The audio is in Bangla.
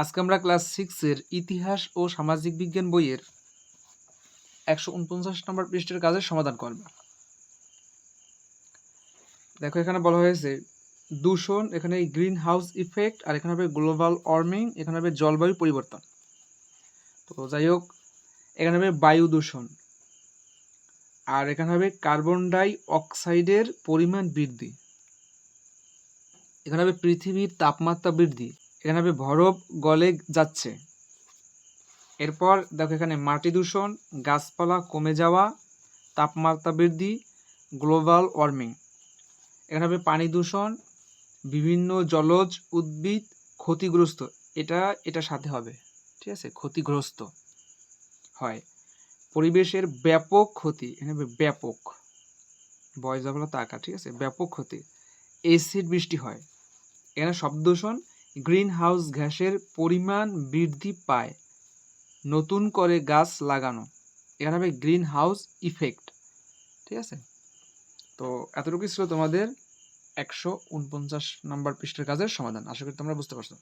আজকে আমরা ক্লাস সিক্সের ইতিহাস ও সামাজিক বিজ্ঞান বইয়ের একশো উনপঞ্চাশ নম্বর পৃষ্ঠের কাজের সমাধান করব। দেখো এখানে বলা হয়েছে, দূষণ, এখানে গ্রিন হাউস ইফেক্ট আর এখানে হবে গ্লোবাল ওয়ার্মিং এখানে হবে জলবায়ু পরিবর্তন। তো যাই হোক, এখানে হবে বায়ু দূষণ, আর এখানে হবে কার্বন ডাই অক্সাইডের পরিমাণ বৃদ্ধি। এখানে হবে পৃথিবীর তাপমাত্রা বৃদ্ধি। এখানে হবে বরফ গলে যাচ্ছে। এরপর দেখো এখানে মাটি দূষণ, গাছপালা কমে যাওয়া, তাপমাত্রা বৃদ্ধি, গ্লোবাল ওয়ার্মিং। এখানে হবে পানি দূষণ, বিভিন্ন জলজ উদ্ভিদ ক্ষতিগ্রস্ত। এটা এটা সাথে হবে, ঠিক আছে? ক্ষতিগ্রস্ত হয়। পরিবেশের ব্যাপক ক্ষতি, এখানে ব্যাপক। বয়স তাকা ঠিক আছে? ব্যাপক ক্ষতি। এসিড বৃষ্টি হয়। এখানে শব্দ দূষণ গ্রিন হাউস গ্যাসের পরিমাণ বৃদ্ধি পায়। নতুন করে গাছ লাগানো। এখানে হবে গ্রিনহাউস ইফেক্ট। ঠিক আছে? তো এতটুকুই ছিল তোমাদের একশো উনপঞ্চাশ নম্বর পৃষ্ঠের কাজের সমাধান। আশা করি তোমরা বুঝতে পারছ।